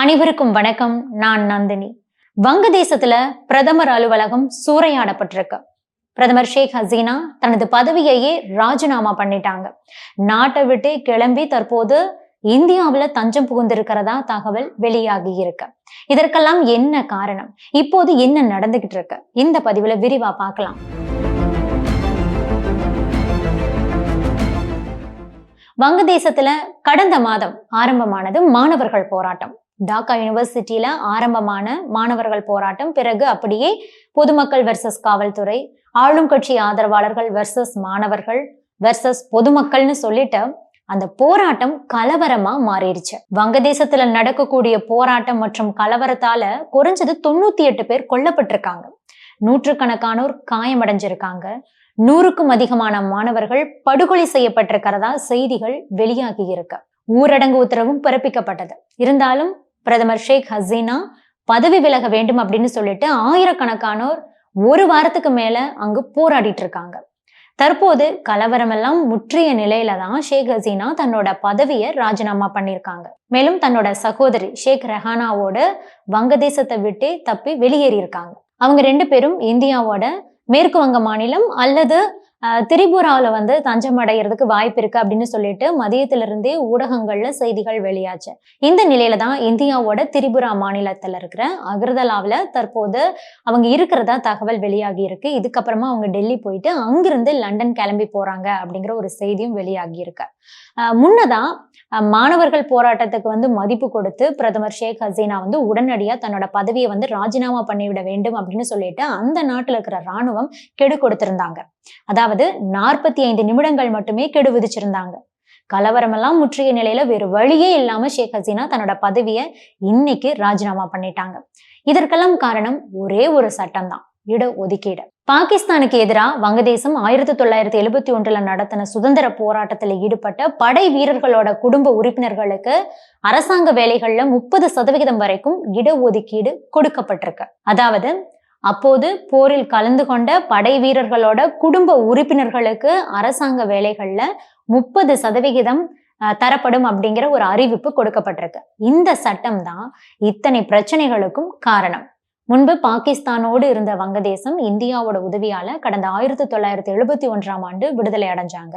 அனைவருக்கும் வணக்கம். நான் நந்தினி. வங்கதேசத்துல பிரதமர் அலுவலகம் சூறையாடப்பட்டிருக்கு. பிரதமர் ஷேக் ஹசீனா தனது பதவியையே ராஜினாமா பண்ணிட்டாங்க. நாட்டை விட்டு கிளம்பி தற்போது இந்தியாவுல தஞ்சம் புகுந்திருக்கிறதா தகவல் வெளியாகி இருக்கு. இதற்கெல்லாம் என்ன காரணம்? இப்போது என்ன நடந்துகிட்டு இருக்கு? இந்த பதிவுல விரிவா பார்க்கலாம். வங்கதேசத்துல கடந்த மாதம் ஆரம்பமானது மாணவர்கள் போராட்டம். டாக்கா யூனிவர்சிட்டியில ஆரம்பமான மாணவர்கள் போராட்டம் பிறகு அப்படியே பொதுமக்கள் வெர்சஸ் காவல்துறை ஆளும் கட்சி ஆதரவாளர்கள் வெர்சஸ் மாணவர்கள் வெர்சஸ் பொதுமக்கள்னு சொல்லிட்டு அந்த போராட்டம் கலவரமா மாறிடுச்சு. வங்கதேசத்துல நடக்கக்கூடிய போராட்டம் மற்றும் கலவரத்தால குறைஞ்சது தொண்ணூத்தி எட்டு பேர் கொல்லப்பட்டிருக்காங்க. நூற்றுக்கணக்கானோர் காயமடைஞ்சிருக்காங்க. நூறுக்கும் அதிகமான மாணவர்கள் படுகொலை செய்யப்பட்டிருக்கிறதா செய்திகள் வெளியாகி இருக்கு. ஊரடங்கு உத்தரவும் பிறப்பிக்கப்பட்டது. இருந்தாலும் பிரதமர் ஷேக் ஹசீனா பதவி விலக வேண்டும் அப்படின்னு சொல்லிட்டு ஆயிரக்கணக்கானோர் ஒரு வாரத்துக்கு மேல அங்கு போராடிட்டு இருக்காங்க. தற்போது கலவரம் எல்லாம் முற்றிய நிலையில தான் ஷேக் ஹசீனா தன்னோட பதவியை ராஜினாமா பண்ணியிருக்காங்க. மேலும் தன்னோட சகோதரி ஷேக் ரெஹானாவோட வங்கதேசத்தை விட்டு தப்பி வெளியேறி இருக்காங்க அவங்க ரெண்டு பேரும் இந்தியாவோட மேற்கு வங்க மாநிலம் அல்லது திரிபுராவில் வந்து தஞ்சம் அடைகிறதுக்கு வாய்ப்பு இருக்கு அப்படின்னு சொல்லிட்டு மதியத்திலிருந்தே ஊடகங்கள்ல செய்திகள் வெளியாச்சு. இந்த நிலையில தான் இந்தியாவோட திரிபுரா மாநிலத்தில் இருக்கிற அகர்தலாவில் தற்போது அவங்க இருக்கிறதா தகவல் வெளியாகி இருக்கு. இதுக்கப்புறமா அவங்க டெல்லி போயிட்டு அங்கிருந்து லண்டன் கிளம்பி போறாங்க அப்படிங்கிற ஒரு செய்தியும் வெளியாகி இருக்கு. முன்னதான் மாணவர்கள் போராட்டத்துக்கு வந்து மதிப்பு கொடுத்து பிரதமர் ஷேக் ஹசீனா வந்து உடனடியா தன்னோட பதவியை வந்து ராஜினாமா பண்ணிவிட வேண்டும் அப்படின்னு சொல்லிட்டு அந்த நாட்டில் இருக்கிற ராணுவம் கெடு கொடுத்திருந்தாங்க. அதாவது நாற்பத்தி ஐந்து நிமிடங்கள் மட்டுமே கெடு விதிச்சிருந்தாங்க. கலவரமெல்லாம் முற்றிய நிலையில வேறு வழியே இல்லாம ஷேக் ஹசீனா தன்னோட பதவியை இன்னைக்கு ராஜினாமா பண்ணிட்டாங்க. இதற்கெல்லாம் காரணம் ஒரே ஒரு சட்டம் தான் இட ஒதுக்கீடு. பாகிஸ்தானுக்கு எதிராக வங்கதேசம் ஆயிரத்தி தொள்ளாயிரத்தி எழுபத்தி ஒன்றுல நடத்தின சுதந்திர போராட்டத்தில் ஈடுபட்ட படை வீரர்களோட குடும்ப உறுப்பினர்களுக்கு அரசாங்க வேலைகள்ல முப்பது சதவிகிதம் வரைக்கும் இடஒதுக்கீடு கொடுக்கப்பட்டிருக்கு. அதாவது அப்போது போரில் கலந்து கொண்ட படை வீரர்களோட குடும்ப உறுப்பினர்களுக்கு அரசாங்க வேலைகள்ல முப்பது சதவிகிதம் தரப்படும் அப்படிங்கிற ஒரு அறிவிப்பு கொடுக்கப்பட்டிருக்கு. இந்த சட்டம் தான் இத்தனை பிரச்சனைகளுக்கும் காரணம். முன்பு பாகிஸ்தானோடு இருந்த வங்கதேசம் இந்தியாவோட உதவியால கடந்த ஆயிரத்தி தொள்ளாயிரத்தி எழுபத்தி ஒன்றாம் ஆண்டு விடுதலை அடைஞ்சாங்க.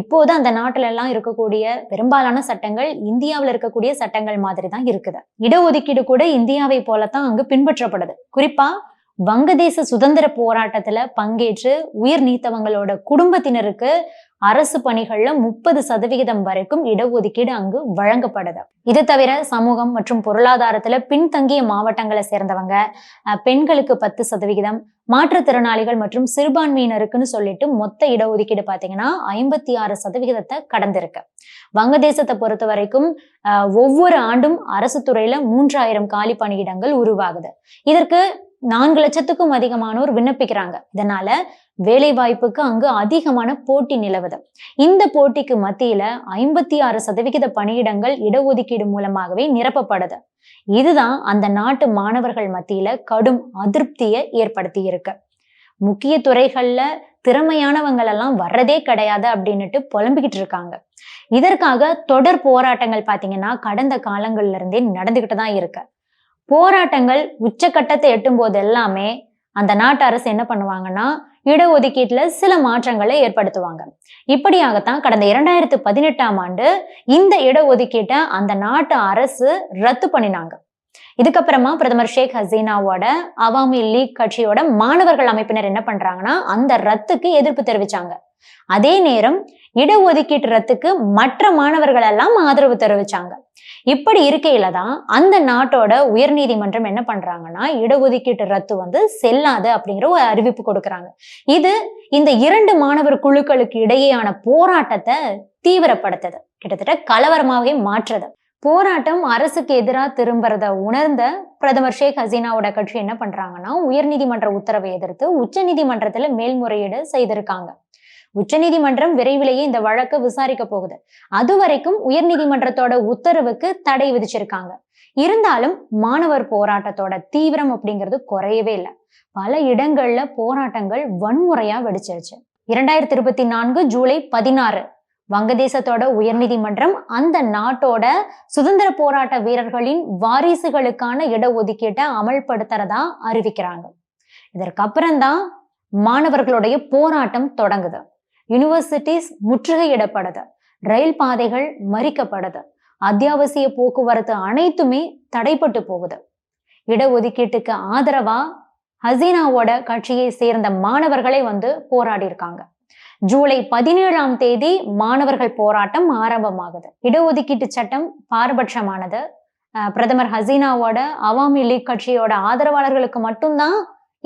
இப்போது அந்த நாட்டில எல்லாம் இருக்கக்கூடிய பெரும்பாலான சட்டங்கள் இந்தியாவில் இருக்கக்கூடிய சட்டங்கள் மாதிரி தான் இருக்குது. இடஒதுக்கீடு கூட இந்தியாவை போலத்தான் அங்கு பின்பற்றப்படுது. குறிப்பா வங்கதேச சுதந்திர போராட்டத்துல பங்கேற்று உயிர் நீத்தவங்களோட குடும்பத்தினருக்கு அரசு பணிகள்ல முப்பது சதவிகிதம் வரைக்கும் இடஒதுக்கீடு அங்கு வழங்கப்படுது. இது தவிர சமூகம் மற்றும் பொருளாதாரத்துல பின்தங்கிய மாவட்டங்களை சேர்ந்தவங்க பெண்களுக்கு பத்து சதவிகிதம் மாற்றுத்திறனாளிகள் மற்றும் சிறுபான்மையினருக்குன்னு சொல்லிட்டு மொத்த இடஒதுக்கீடு பாத்தீங்கன்னா ஐம்பத்தி ஆறு சதவிகிதத்தை கடந்திருக்கு. வங்கதேசத்தை பொறுத்த வரைக்கும் ஒவ்வொரு ஆண்டும் அரசு துறையில மூன்றாயிரம் காலி பணியிடங்கள் உருவாகுது. இதற்கு நான்கு லட்சத்துக்கும் அதிகமானோர் விண்ணப்பிக்கிறாங்க. இதனால வேலை வாய்ப்புக்கு அங்கு அதிகமான போட்டி நிலவுது. இந்த போட்டிக்கு மத்தியில ஐம்பத்தி ஆறு சதவிகித பணியிடங்கள் இடஒதுக்கீடு மூலமாகவே நிரப்பப்படுது. இதுதான் அந்த நாட்டு மாணவர்கள் மத்தியில கடும் அதிருப்தியை ஏற்படுத்தி இருக்கு. முக்கிய துறைகள்ல திறமையானவங்களெல்லாம் வர்றதே கிடையாது அப்படின்னுட்டு புலம்பிக்கிட்டு இருக்காங்க. இதற்காக தொடர் போராட்டங்கள் பாத்தீங்கன்னா கடந்த காலங்கள்ல இருந்தே நடந்துகிட்டு தான் இருக்கு. போராட்டங்கள் உச்சக்கட்டத்தை எட்டும் போது எல்லாமே அந்த நாட்டு அரசு என்ன பண்ணுவாங்கன்னா இடஒதுக்கீட்டுல சில மாற்றங்களை ஏற்படுத்துவாங்க. இப்படியாகத்தான் கடந்த இரண்டாயிரத்து பதினெட்டாம் ஆண்டு இந்த இடஒதுக்கீட்டை அந்த நாட்டு அரசு ரத்து பண்ணினாங்க. இதுக்கப்புறமா பிரதமர் ஷேக் ஹசீனாவோட அவாமி லீக் கட்சியோட மாணவர்கள் அமைப்பினர் என்ன பண்றாங்கன்னா அந்த ரத்துக்கு எதிர்ப்பு தெரிவிச்சாங்க. அதே நேரம் இடஒதுக்கீட்டு ரத்துக்கு மற்ற மாணவர்கள் எல்லாம் ஆதரவு தெரிவிச்சாங்க. இப்படி இருக்கையில தான் அந்த நாட்டோட உயர் நீதிமன்றம் என்ன பண்றாங்கன்னா இடஒதுக்கீட்டு ரத்து வந்து செல்லாது அப்படிங்கிற ஒரு அறிவிப்பு கொடுக்குறாங்க. இது இந்த இரண்டு மாணவர் குழுக்களுக்கு இடையேயான போராட்டத்தை தீவிரப்படுத்துது. கிட்டத்தட்ட கலவரமாகவே மாற்றுது. போராட்டம் அரசுக்கு எதிராக திரும்புறத உணர்ந்த பிரதமர் ஷேக் ஹசீனாவோட கட்சி என்ன பண்றாங்கன்னா உயர்நீதிமன்ற உத்தரவை எதிர்த்து உச்ச நீதிமன்றத்துல மேல்முறையீடு செய்திருக்காங்க. உச்சநீதிமன்றம் விரைவிலேயே இந்த வழக்கு விசாரிக்க போகுது. அது வரைக்கும் உயர்நீதிமன்றத்தோட உத்தரவுக்கு தடை விதிச்சிருக்காங்க. இருந்தாலும் மாணவர் போராட்டத்தோட தீவிரம் அப்படிங்கிறது குறையவே இல்லை. பல இடங்கள்ல போராட்டங்கள் வன்முறையா வெடிச்சிருச்சு. இரண்டாயிரத்தி இருபத்தி நான்கு ஜூலை பதினாறு வங்கதேசத்தோட உயர்நீதிமன்றம் அந்த நாட்டோட சுதந்திர போராட்ட வீரர்களின் வாரிசுகளுக்கான இடஒதுக்கீட்டை அமல்படுத்துறதா அறிவிக்கிறாங்க. இதற்கப்புறம்தான் மாணவர்களுடைய போராட்டம் தொடங்குது. யூனிவர்சிட்டிஸ் முற்றுகையிடப்படுது. ரயில் பாதைகள் மறிக்கப்படுது. அத்தியாவசிய போக்குவரத்து அனைத்துமே தடைப்பட்டு போகுது. இடஒதுக்கீட்டுக்கு ஆதரவா ஹசீனாவோட கட்சியை சேர்ந்த மாணவர்களே வந்து போராடி இருக்காங்க ஜூலை பதினேழாம் தேதி மாணவர்கள் போராட்டம் ஆரம்பமாகுது. இடஒதுக்கீட்டு சட்டம் பாரபட்சமானது. பிரதமர் ஹசீனாவோட அவாமி லீக் கட்சியோட ஆதரவாளர்களுக்கு மட்டும்தான்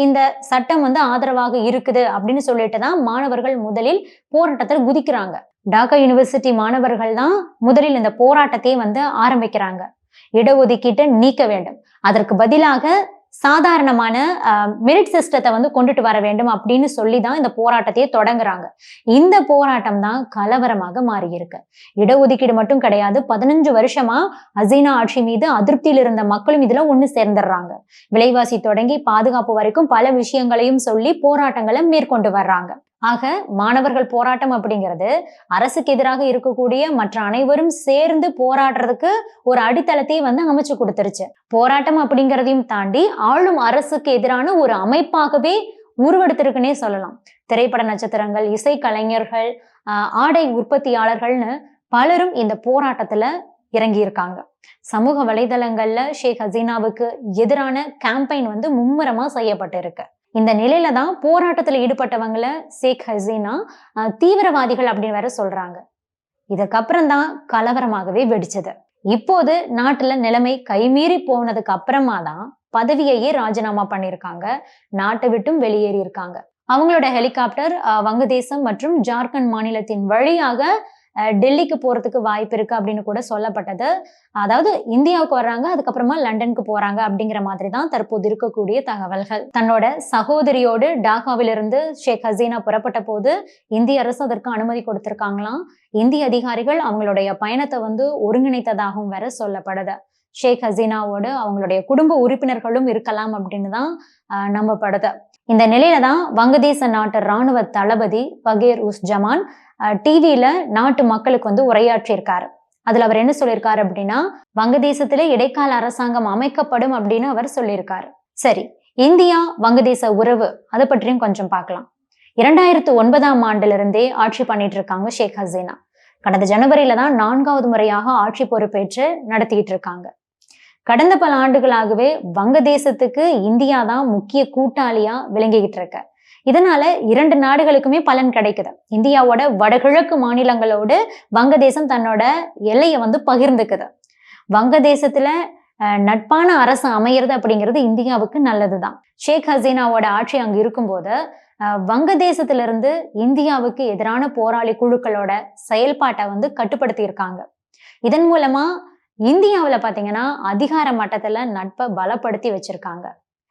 இந்த சட்டம் வந்து ஆதரவாக இருக்குது அப்படின்னு சொல்லிட்டு தான் மாணவர்கள் முதலில் போராட்டத்தில் குதிக்கிறாங்க. டாக்கா யூனிவர்சிட்டி மாணவர்கள் தான் முதலில் இந்த போராட்டத்தையே வந்து ஆரம்பிக்கிறாங்க. இடஒதுக்கீட்டை நீக்க வேண்டும். அதற்கு பதிலாக சாதாரணமான மெரிட் சிஸ்டத்தை வந்து கொண்டுட்டு வர வேண்டும் அப்படின்னு சொல்லி தான் இந்த போராட்டத்தையே தொடங்குறாங்க. இந்த போராட்டம் தான் கலவரமாக மாறி இருக்கு இடஒதுக்கீடு மட்டும் கிடையாது பதினஞ்சு வருஷமா அசீனா ஆட்சி மீது அதிருப்தியில் இருந்த மக்களும் இதுல ஒண்ணு சேர்ந்துடுறாங்க. விலைவாசி தொடங்கி பாதுகாப்பு வரைக்கும் பல விஷயங்களையும் சொல்லி போராட்டங்களை மேற்கொண்டு வர்றாங்க. ஆக மாணவர்கள் போராட்டம் அப்படிங்கிறது அரசுக்கு எதிராக இருக்கக்கூடிய மற்ற அனைவரும் சேர்ந்து போராடுறதுக்கு ஒரு அடித்தளத்தை வந்து அமைச்சு கொடுத்துருச்சு. போராட்டம் அப்படிங்கிறதையும் தாண்டி ஆளும் அரசுக்கு எதிரான ஒரு அமைப்பாகவே உருவெடுத்திருக்குன்னே சொல்லலாம். திரைப்பட நட்சத்திரங்கள் இசை கலைஞர்கள் ஆடை உற்பத்தியாளர்கள்னு பலரும் இந்த போராட்டத்துல இறங்கி இருக்காங்க சமூக வலைதளங்கள்ல ஷேக் ஹசீனாவுக்கு எதிரான கேம்பெயின் வந்து மும்முரமா செய்யப்பட்டிருக்கு. இந்த நிலையில தான் போராட்டத்துல ஈடுபட்டவங்கள ஷேக் ஹசீனா தீவிரவாதிகள் அப்படின்னு வேற சொல்றாங்க. இதுக்கப்புறம் தான் கலவரமாகவே வெடிச்சது. இப்போது நாட்டுல நிலைமை கைமீறி போனதுக்கு அப்புறமா தான் பதவியையே ராஜினாமா பண்ணியிருக்காங்க. நாட்டை விட்டும் வெளியேறி இருக்காங்க அவங்களோட ஹெலிகாப்டர் அஹ், வங்கதேசம் மற்றும் ஜார்க்கண்ட் மாநிலத்தின் வழியாக டெல்லிக்கு போறதுக்கு வாய்ப்பு இருக்கு அப்படின்னு கூட சொல்லப்பட்டது. அதாவது இந்தியாவுக்கு வர்றாங்க அதுக்கப்புறமா லண்டனுக்கு போறாங்க அப்படிங்கிற மாதிரி தான் தற்போது இருக்கக்கூடிய தகவல்கள். தன்னோட சகோதரியோடு டாக்காவிலிருந்து ஷேக் ஹசீனா புறப்பட்ட போது இந்திய அரசு அதற்கு அனுமதி கொடுத்திருக்காங்களாம். இந்திய அதிகாரிகள் அவங்களுடைய பயணத்தை வந்து ஒருங்கிணைத்ததாகவும் வேற சொல்லப்படுது ஷேக் ஹசீனாவோடு அவங்களுடைய குடும்ப உறுப்பினர்களும் இருக்கலாம் அப்படின்னு தான் நம்பப்படுது. இந்த நிலையில தான் வங்கதேச நாட்டு ராணுவ தளபதி பகீர் உஸ் ஜமான் டிவியில நாட்டு மக்களுக்கு வந்து உரையாற்றியிருக்காரு. அதுல அவர் என்ன சொல்லியிருக்காரு அப்படின்னா வங்கதேசத்துல இடைக்கால அரசாங்கம் அமைக்கப்படும் அப்படின்னு அவர் சொல்லியிருக்காரு. சரி இந்தியா வங்கதேச உறவு அதை பற்றியும் கொஞ்சம் பார்க்கலாம். இரண்டாயிரத்து ஒன்பதாம் ஆண்டுல இருந்தே ஆட்சி பண்ணிட்டு இருக்காங்க ஷேக் ஹசீனா. கடந்த ஜனவரியில தான் நான்காவது முறையாக ஆட்சி பொறுப்பேற்று நடத்திட்டு இருக்காங்க. கடந்த பல ஆண்டுகளாகவே வங்கதேசத்துக்கு இந்தியா தான் முக்கிய கூட்டாளியா விளங்கிக்கிட்டு இருக்க. இதனால இரண்டு நாடுகளுக்குமே பலன் கிடைக்குது. இந்தியாவோட வடகிழக்கு மாநிலங்களோடு வங்கதேசம் தன்னோட எல்லையை வந்து பகிர்ந்துக்குது. வங்கதேசத்துல அஹ், நட்பான அரசு அமையிறது அப்படிங்கிறது இந்தியாவுக்கு நல்லதுதான். ஷேக் ஹசீனாவோட ஆட்சி அங்க இருக்கும்போது வங்கதேசத்திலிருந்து இந்தியாவுக்கு எதிரான போராளி குழுக்களோட செயல்பாட்டை வந்து கட்டுப்படுத்தி இருக்காங்க இதன் மூலமா இந்தியாவுல பார்த்தீங்கன்னா அதிகார மட்டத்துல நட்பை பலப்படுத்தி வச்சிருக்காங்க.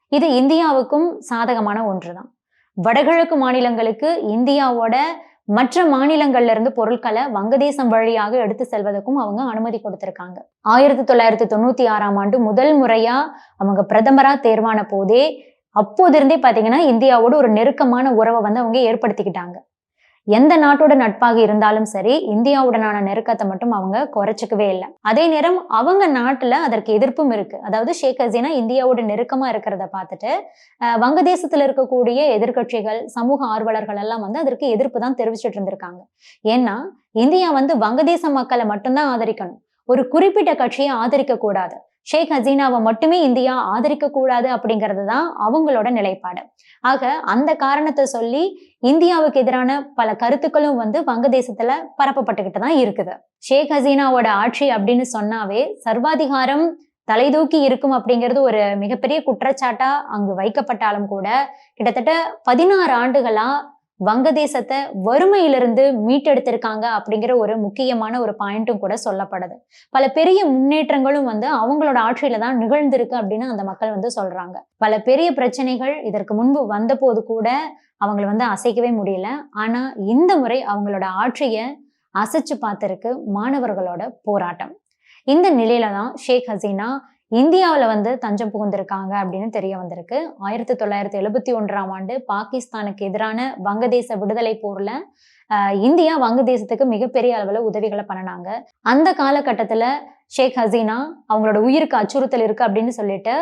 இது இந்தியாவுக்கும் சாதகமான ஒன்றுதான். வடகிழக்கு மாநிலங்களுக்கு இந்தியாவோட மற்ற மாநிலங்கள்ல இருந்து பொருட்களை வங்கதேசம் வழியாக எடுத்து செல்வதற்கும் அவங்க அனுமதி கொடுத்திருக்காங்க. ஆயிரத்தி தொள்ளாயிரத்தி தொண்ணூத்தி ஆறாம் ஆண்டு முதல் முறையா அவங்க பிரதமரா தேர்வான போதே அப்போதிருந்தே பாத்தீங்கன்னா இந்தியாவோட ஒரு நெருக்கமான உறவை வந்து அவங்க ஏற்படுத்திக்கிட்டாங்க. எந்த நாட்டோட நட்பாக இருந்தாலும் சரி இந்தியாவுடனான நெருக்கத்தை மட்டும் அவங்க குறைச்சிக்கவே இல்லை. அதே நேரம் அவங்க நாட்டுல அதற்கு எதிர்ப்பும் இருக்கு. அதாவது ஷேக் ஹசீனா இந்தியாவோட நெருக்கமா இருக்கிறத பார்த்துட்டு அஹ், வங்கதேசத்துல இருக்கக்கூடிய எதிர்க்கட்சிகள் சமூக ஆர்வலர்கள் எல்லாம் வந்து அதற்கு எதிர்ப்பு தான் தெரிவிச்சிட்டு இருந்திருக்காங்க. ஏன்னா இந்தியா வந்து வங்கதேச மக்களை மட்டும்தான் ஆதரிக்கணும். ஒரு குறிப்பிட்ட கட்சியை ஆதரிக்க கூடாது ஷேக் ஹசீனாவை மட்டுமே இந்தியா ஆதரிக்க கூடாது அப்படிங்கிறது தான் அவங்களோட நிலைப்பாடு. ஆக அந்த காரணத்தை சொல்லி இந்தியாவுக்கு எதிரான பல கருத்துக்களும் வந்து வங்கதேசத்துல பரப்பப்பட்டுக்கிட்டு தான் இருக்குது. ஷேக் ஹசீனாவோட ஆட்சி அப்படின்னு சொன்னாவே சர்வாதிகாரம் தலைதூக்கி இருக்கும் அப்படிங்கிறது ஒரு மிகப்பெரிய குற்றச்சாட்டா அங்கு வைக்கப்பட்டாலும் கூட கிட்டத்தட்ட பதினாறு ஆண்டுகளா வங்கதேசத்தை வறுமையிலிருந்து மீட்டெடுத்திருக்காங்க அப்படிங்கிற ஒரு முக்கியமான ஒரு பாயிண்ட்டும் கூட சொல்லப்படுது. பல பெரிய முன்னேற்றங்களும் வந்து அவங்களோட ஆட்சியில தான் நிகழ்ந்திருக்கு அப்படின்னு அந்த மக்கள் வந்து சொல்றாங்க. பல பெரிய பிரச்சனைகள் இதற்கு முன்பு வந்த போது கூட அவங்களை வந்து அசைக்கவே முடியல. ஆனா இந்த முறை அவங்களோட ஆட்சியை அசைச்சு பார்த்திருக்கு மாணவர்களோட போராட்டம். இந்த நிலையில தான் ஷேக் ஹசீனா இந்தியாவில் வந்து தஞ்சம் புகுந்திருக்காங்க அப்படின்னு தெரிய வந்திருக்கு. ஆயிரத்தி தொள்ளாயிரத்தி எழுபத்தி ஒன்றாம் ஆண்டு பாகிஸ்தானுக்கு எதிரான வங்கதேச விடுதலை போர்ல இந்தியா வங்கதேசத்துக்கு மிகப்பெரிய அளவுல உதவிகளை பண்ணினாங்க. அந்த காலகட்டத்துல ஷேக் ஹசீனா அவங்களோட உயிருக்கு அச்சுறுத்தல் இருக்கு அப்படின்னு சொல்லிட்டு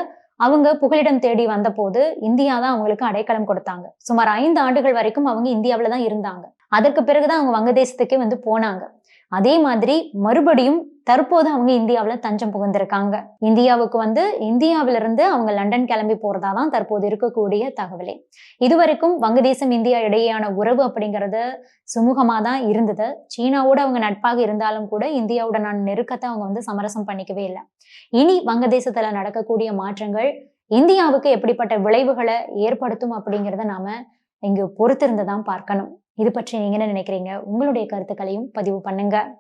அவங்க புகலிடம் தேடி வந்தபோது இந்தியா தான் அவங்களுக்கு அடைக்கலம் கொடுத்தாங்க. சுமார் ஐந்து ஆண்டுகள் வரைக்கும் அவங்க இந்தியாவில் தான் இருந்தாங்க. அதற்கு பிறகுதான் அவங்க வங்கதேசத்துக்கே வந்து போனாங்க. அதே மாதிரி மறுபடியும் தற்போது அவங்க இந்தியாவில் தஞ்சம் புகுந்திருக்காங்க. இந்தியாவுக்கு வந்து இந்தியாவிலிருந்து அவங்க லண்டன் கிளம்பி போறதா தான் தற்போது இருக்கக்கூடிய தகவலே. இதுவரைக்கும் வங்கதேசம் இந்தியா இடையேயான உறவு அப்படிங்கிறது சுமூகமாக தான் இருந்தது. சீனாவோட அவங்க நட்பாக இருந்தாலும் கூட இந்தியாவுடனான நெருக்கத்தை அவங்க வந்து சமரசம் பண்ணிக்கவே இல்லை. இனி வங்கதேசத்தில் நடக்கக்கூடிய மாற்றங்கள் இந்தியாவுக்கு எப்படிப்பட்ட விளைவுகளை ஏற்படுத்தும் அப்படிங்கிறத நாம இங்கு பொறுத்திருந்து தான் பார்க்கணும். இது பற்றி நீங்க என்ன நினைக்கிறீங்க? உங்களுடைய கருத்துக்களையும் பதிவு பண்ணுங்க.